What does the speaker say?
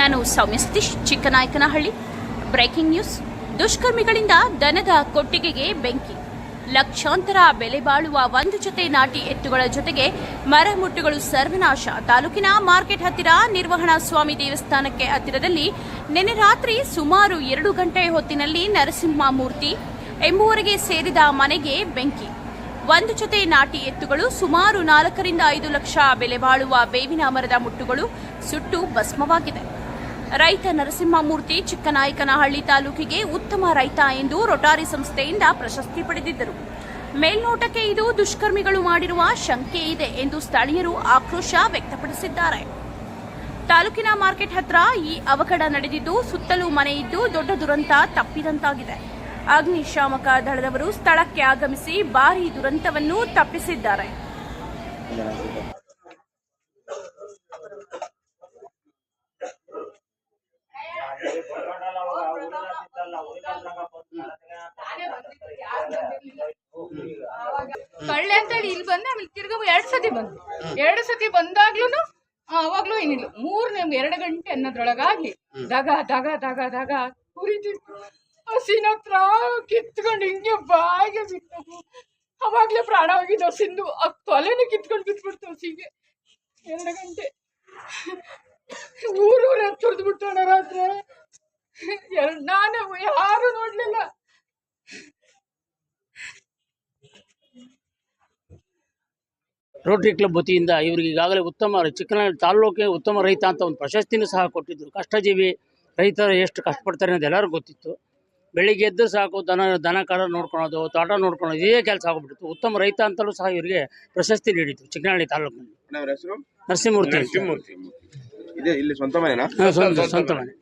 ನಾನು Soumya Satish, Chikkanayakanahalli. Breaking news ದುಷ್ಕರ್ಮಿಗಳಿಂದ ದನದ ಕೊಟ್ಟಿಗೆಗೆ ಬೆಂಕಿ. ಲಕ್ಷಾಂತರ ಬೆಲೆ ಬಾಳುವ ಒಂದು ಜೊತೆ ನಾಟಿ ಎತ್ತುಗಳ ಜೊತೆಗೆ ಮರಮುಟ್ಟುಗಳು ಸರ್ವನಾಶ. ತಾಲೂಕಿನ ಮಾರ್ಕೆಟ್ ಹತ್ತಿರ ನಿರ್ವಹಣಾ ಸ್ವಾಮಿ ದೇವಸ್ಥಾನಕ್ಕೆ ಹತ್ತಿರದಲ್ಲಿ ನಿನ್ನೆ ರಾತ್ರಿ ಸುಮಾರು ಎರಡು ಗಂಟೆ ಹೊತ್ತಿನಲ್ಲಿ ನರಸಿಂಹಮೂರ್ತಿ ಎಂಬುವರಿಗೆ ಸೇರಿದ ಮನೆಗೆ ಬೆಂಕಿ. ಒಂದು ಜೊತೆ ನಾಟಿ ಎತ್ತುಗಳು ಸುಮಾರು ನಾಲ್ಕರಿಂದ ಐದು ಲಕ್ಷ ಬೆಲೆ ಬಾಳುವ ಬೇವಿನ ಮರದ ಮುಟ್ಟುಗಳು ಸುಟ್ಟು ಭಸ್ಮವಾಗಿದೆ. ರೈತ ನರಸಿಂಹಮೂರ್ತಿ ಚಿಕ್ಕನಾಯಕನಹಳ್ಳಿ ತಾಲೂಕಿಗೆ ಉತ್ತಮ ರೈತ ಎಂದು ರೊಟಾರಿ ಸಂಸ್ಥೆಯಿಂದ ಪ್ರಶಸ್ತಿ ಪಡೆದಿದ್ದರು. ಮೇಲ್ನೋಟಕ್ಕೆ ಇದು ದುಷ್ಕರ್ಮಿಗಳು ಮಾಡಿರುವ ಶಂಕೆ ಇದೆ ಎಂದು ಸ್ಥಳೀಯರು ಆಕ್ರೋಶ ವ್ಯಕ್ತಪಡಿಸಿದ್ದಾರೆ. ತಾಲೂಕಿನ ಮಾರ್ಕೆಟ್ ಹತ್ರ ಈ ಅವಘಡ ನಡೆದಿದ್ದು ಸುತ್ತಲೂ ಮನೆ ಇದ್ದು ದೊಡ್ಡ ದುರಂತ ತಪ್ಪಿದಂತಾಗಿದೆ. ಅಗ್ನಿಶಾಮಕ ದಳದವರು ಸ್ಥಳಕ್ಕೆ ಆಗಮಿಸಿ ಭಾರೀ ದುರಂತವನ್ನು ತಪ್ಪಿಸಿದ್ದಾರೆ. ಕಳ್ಳೆ ಅಂತ ಹೇಳಿ ಇಲ್ಲಿ ಬಂದೆ ಆಮೇಲೆ ತಿರ್ಗಾ ಎರಡು ಸತಿ ಬಂದು ಎರಡು ಸತಿ ಬಂದಾಗ್ಲೂ ಅವಾಗ್ಲೂ ಏನಿಲ್ಲ. ಮೂರನೇ ಎರಡು ಗಂಟೆ ಅನ್ನೋದ್ರೊಳಗಾಗಿ ದಗ ದಗ ದಗ ದಗ ಕುರಿತು ಹಸಿನ ಹತ್ರ ಕಿತ್ಕೊಂಡು ಹಿಂಗೆ ಬಾಯಿಗೆ ಬಿಟ್ಟು ಅವಾಗ್ಲೇ ಪ್ರಾಣ ಹೋಗಿದ್ದು ಹಸಿಂದು ಆ ತೊಲೆನೇ ಕಿತ್ಕೊಂಡು ಬಿಟ್ಬಿಡ್ತು ಹಸಿಗೆ. ಎರಡು ಗಂಟೆ ಊರೂರ ತುರ್ದು ಬಿಟ್ಟು ಅಣ್ಣ ರಾತ್ರಿ ಎರಡು ನಾನು ಯಾರು ನೋಡ್ಲಿಲ್ಲ. ರೋಟರಿ ಕ್ಲಬ್ ವತಿಯಿಂದ ಇವರಿಗೆ ಈಗಾಗಲೇ ಉತ್ತಮ ಚಿಕ್ಕನಹಳ್ಳಿ ತಾಲ್ಲೂಕಿಗೆ ಉತ್ತಮ ರೈತ ಅಂತ ಒಂದು ಪ್ರಶಸ್ತಿನೂ ಸಹ ಕೊಟ್ಟಿದ್ರು. ಕಷ್ಟಜೀವಿ ರೈತರು ಎಷ್ಟು ಕಷ್ಟಪಡ್ತಾರೆ ಅನ್ನೋದು ಎಲ್ಲರಿಗೂ ಗೊತ್ತಿತ್ತು. ಬೆಳಿಗ್ಗೆ ಎದ್ದು ಸಾಕು ದನ ದನ ಕಡ ನೋಡ್ಕೊಳೋದು ತೋಟ ನೋಡ್ಕೊಳೋದು ಇದೇ ಕೆಲಸ ಆಗೋಗ್ಬಿಟ್ಟಿತ್ತು ಉತ್ತಮ ರೈತ ಅಂತಲೂ ಸಹ ಇವರಿಗೆ ಪ್ರಶಸ್ತಿ ನೀಡಿತ್ತು ಚಿಕ್ಕನಹಳ್ಳಿ ತಾಲೂಕಿನಲ್ಲಿ. ಅವ್ರ ಹೆಸರು? ನರಸಿಂಹಮೂರ್ತಿ ನರಸಿಂಹಮೂರ್ತಿ. ಇದೆ ಇಲ್ಲಿ ಸ್ವಂತ ಸ್ವಂತ ಸ್ವಂತ ಮನೆ.